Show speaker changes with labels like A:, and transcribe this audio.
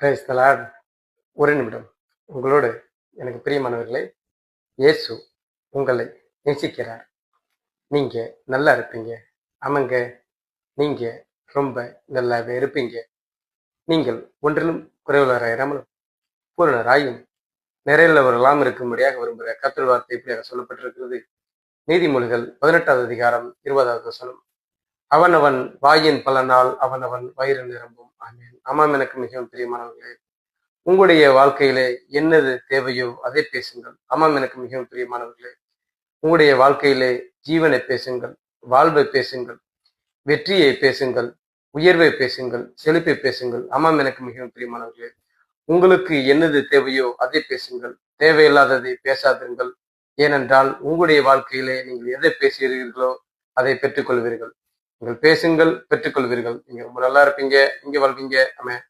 A: Price ஒரு நிமிடம். உங்களோடு எனக்கு பிரியமானவர்களே இயேசு உங்களை நேசிக்கிறார். நீங்கள் நல்லா இருப்பீங்க. ஆமாங்க நீங்கள் ரொம்ப நல்லாவே இருப்பீங்க. நீங்கள் ஒன்றிலும் குறைவுள்ளவராயிராமலும் பூரணராயும் நிறையுள்ளவர்களாம் இருக்கும்படியாக விரும்புகிற கத்தல் வார்த்தை இப்படியாக சொல்லப்பட்டிருக்கிறது. நீதிமொழிகள் பதினெட்டாவது அதிகாரம் இருபதாவது வசனம். அவனவன் வாயின் பலனால் அவனவன் வயிறு நிரம்பும். ஆமாம் எனக்கு மிகவும் பிரியமானவர்களே உங்களுடைய வாழ்க்கையிலே என்னது தேவையோ அதை பேசுங்கள். ஆமாம் எனக்கு மிகவும் பிரியமானவர்களே உங்களுடைய வாழ்க்கையிலே ஜீவனை பேசுங்கள் வாழ்வை பேசுங்கள் வெற்றியை பேசுங்கள் உயர்வை பேசுங்கள் செழிப்பை பேசுங்கள். ஆமாம் எனக்கு மிகவும் பிரியமானவர்களே உங்களுக்கு என்னது தேவையோ அதை பேசுங்கள். தேவையில்லாததை பேசாதீர்கள் ஏனென்றால் உங்களுடைய வாழ்க்கையிலே நீங்கள் எதை பேசுகிறீர்களோ அதை பெற்றுக்கொள்வீர்கள். நீங்கள் பேசுங்கள் பெற்றுக்கொள்வீர்கள். நீங்க ரொம்ப நல்லா இருப்பீங்க இங்க வாழ்வீங்க. ஆமென்.